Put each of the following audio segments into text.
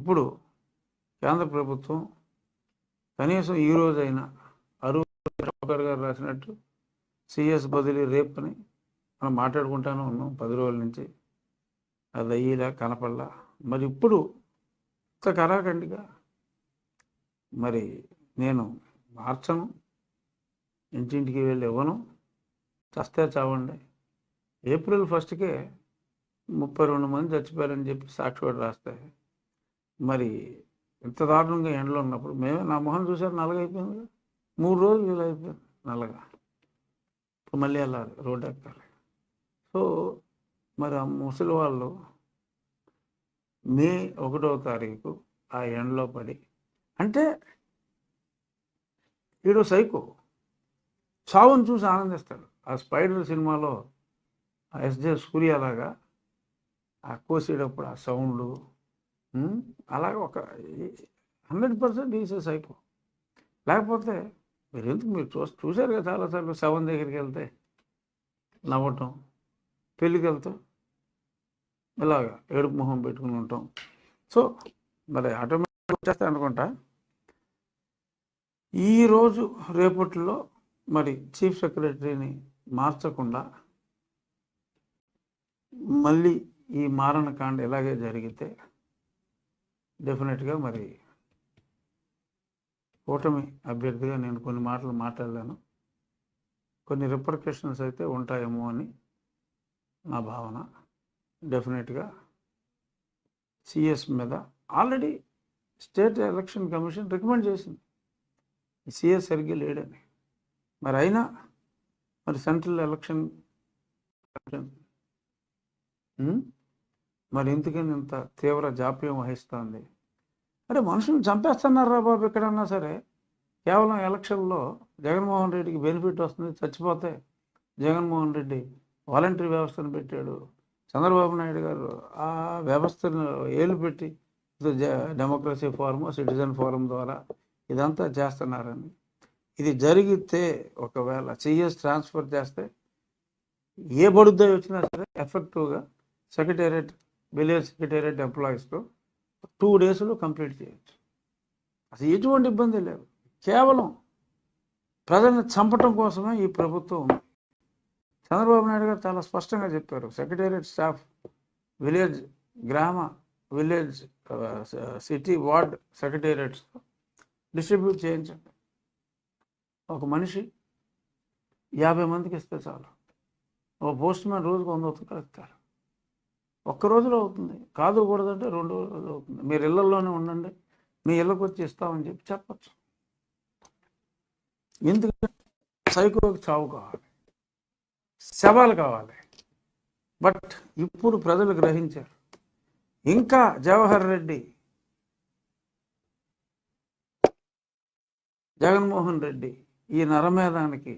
ఇప్పుడు కేంద్ర ప్రభుత్వం కనీసం ఈ రోజైనా అరువు ప్రభాకర్ గారు రాసినట్టు సిఎస్ బదిలీ రేపని మనం మాట్లాడుకుంటానే ఉన్నాం పది రోజుల నుంచి. అది అయ్యేలా కనపడలా. మరి ఇప్పుడు ఇంత కరాఖండిగా మరి నేను మార్చను ఇంటింటికి వెళ్ళి ఇవ్వను చస్తే చావండి. ఏప్రిల్ ఫస్ట్కే ముప్పై రెండు మంది చచ్చిపోయారని చెప్పి సాక్షి కూడా రాస్తాయి. మరి ఇంత దారుణంగా ఎండలో ఉన్నప్పుడు మేమే నా మొహం చూసారు నల్లగా అయిపోయింది కదా. మూడు రోజులు ఇలా అయిపోయింది నల్లగా. మళ్ళీ వెళ్ళాలి రోడ్డు ఎక్కాలి. సో మరి ఆ ముసలి వాళ్ళు మే ఒకటో తారీఖు ఆ ఎండలో పడి అంటే ఈడో సైకో చావును చూసి ఆనందిస్తాడు. ఆ స్పైడర్ సినిమాలో ఆ ఎస్జే సూర్యలాగా ఆ కోసేటప్పుడు ఆ సౌండ్లు అలాగే ఒక హండ్రెడ్ పర్సెంట్ ఈసే సైకో లేకపోతే మీరు ఎందుకు మీరు చూ చూశారు కదా చాలాసార్లు శవం దగ్గరికి వెళ్తే నవ్వటం పెళ్ళికి వెళ్తాం ఇలాగా ఏడుపు మొహం పెట్టుకుని ఉంటాం. సో మరి ఆటోమేటిక్ వచ్చేస్తాయి అనుకుంటా. ఈరోజు రేపట్లో మరి చీఫ్ సెక్రటరీని మార్చకుండా మళ్ళీ ఈ మారణకాండ ఇలాగే జరిగితే డెఫినెట్గా మరి కూటమి అభ్యర్థిగా నేను కొన్ని మాటలు మాట్లాడలేను. కొన్ని రిపర్కషన్స్ అయితే ఉంటాయేమో అని నా భావన. డెఫినెట్గా సిఎస్ మీద already state election commission recommend చేసింది. సిఎస్ సరిగ్గా లేడని. మరి అయినా మరి సెంట్రల్ ఎలక్షన్ కమిషన్ మరి ఎందుకని ఇంత తీవ్ర జాప్యం వహిస్తుంది? అరే చంపేస్తున్నారు చంపేస్తున్నారా బాబు ఎక్కడన్నా సరే? కేవలం ఎలక్షన్లో జగన్మోహన్ రెడ్డికి బెనిఫిట్ వస్తుంది చచ్చిపోతే జగన్మోహన్ రెడ్డి వాలంటరీ వ్యవస్థను పెట్టాడు. చంద్రబాబు నాయుడు గారు ఆ వ్యవస్థను ఏలు పెట్టి డెమోక్రసీ ఫోరము సిటిజన్ ఫోరం ద్వారా ఇదంతా చేస్తున్నారని. ఇది జరిగితే ఒకవేళ సిఎస్ ట్రాన్స్ఫర్ చేస్తే ఏ బడుద్ద వచ్చినా సరే ఎఫెక్టివ్గా సెక్రటేరియట్ విలేజ్ సెక్రటేరియట్ ఎంప్లాయీస్తో టూ డేస్లో కంప్లీట్ చేయొచ్చు. అసలు ఎటువంటి ఇబ్బంది లేదు. కేవలం ప్రజల్ని చంపటం కోసమే ఈ ప్రభుత్వం ఉంది. చంద్రబాబు నాయుడు గారు చాలా స్పష్టంగా చెప్పారు. సెక్రటేరియట్ స్టాఫ్ విలేజ్ గ్రామ village city ward secretariats distribute చేయించండి. ఒక మనిషి యాభై మందికి ఇస్తే చాలు. ఒక పోస్ట్ మ్యాన్ రోజుకు వంద ఉత్తరాలు ఇస్తారు ఒక్క రోజులో అవుతుంది. కాదు కూడదంటే రెండు రోజులు అవుతుంది. మీరు ఇళ్ళలోనే ఉండండి. మీ ఇళ్ళకి వచ్చి ఇస్తామని చెప్పి చెప్పచ్చు. ఎందుకంటే సైకోకి చావు కావాలి. శవాలు కావాలి. బట్ ఇప్పుడు ప్రజలు గ్రహించారు. ఇంకా జవహర్ రెడ్డి జగన్మోహన్ రెడ్డి ఈ నరమేధానికి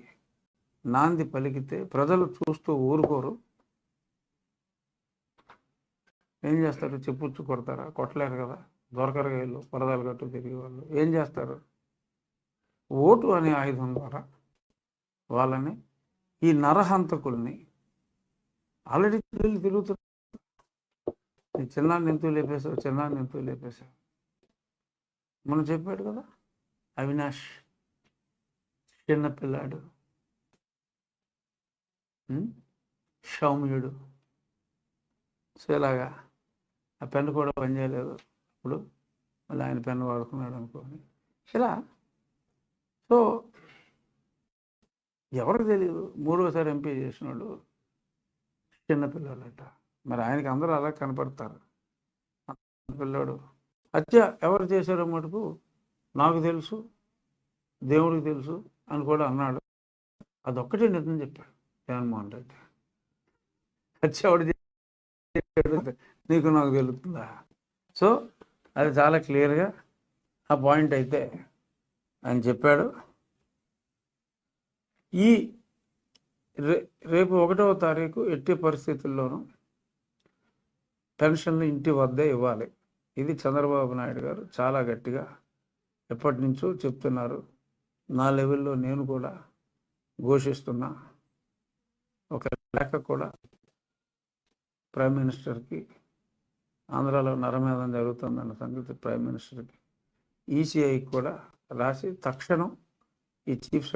నాంది పలికితే ప్రజలు చూస్తూ ఊరుకోరు. ఏం చేస్తారు? చెప్పుచ్చు కొడతారా? కొట్టలేరు కదా? దొరకరు వీళ్ళు పరదాలు కట్టు తిరిగే వాళ్ళు. ఏం చేస్తారు? ఓటు అనే ఆయుధం ద్వారా వాళ్ళని ఈ నరహంతకుల్ని ఆల్రెడీ వీళ్ళు తిరుగుతున్నారు. ఈ చిన్నాన్ని ఎంతూ లేపేశావు చిన్నాన్ని ఎంతూ లేపేశావు మనం చెప్పాడు కదా అవినాష్ చిన్నపిల్లాడు సౌమ్యుడు. సో ఇలాగా ఆ పెన్ను కూడా పనిచేయలేదు ఇప్పుడు మళ్ళీ ఆయన పెన్ను వాడుకున్నాడు అనుకోని ఇలా సో ఎవరికి తెలియదు మూడోసారి ఎంపీ చేసినాడు చిన్నపిల్లలట మరి ఆయనకి అందరూ అలా కనపడతారు. పిల్లాడు. హత్య ఎవరు చేశారో మటుకు నాకు తెలుసు దేవుడికి తెలుసు అని కూడా అన్నాడు. అదొక్కటే నిజం చెప్పాడు జగన్మోహన్ రెడ్డి. హత్య ఎవడు నీకు నాకు తెలుస్తుందా? సో అది చాలా క్లియర్గా ఆ పాయింట్ అయితే ఆయన చెప్పాడు. ఈ రే రేపు ఒకటవ తారీఖు ఎట్టి పరిస్థితుల్లోనూ పెన్షన్లు ఇంటి వద్దే ఇవ్వాలి. ఇది చంద్రబాబు నాయుడు గారు చాలా గట్టిగా ఎప్పటి నుంచో చెప్తున్నారు. నా లెవెల్లో నేను కూడా ఘోషిస్తున్నా. ఒక లేఖ కూడా ప్రైమ్ మినిస్టర్కి ఆంధ్రాలో నరమేధం జరుగుతుందన్న సంగతి ప్రైమ్ మినిస్టర్కి ఈసీఐకి కూడా రాసి తక్షణం ఈ చీఫ్ సెక్రటరీ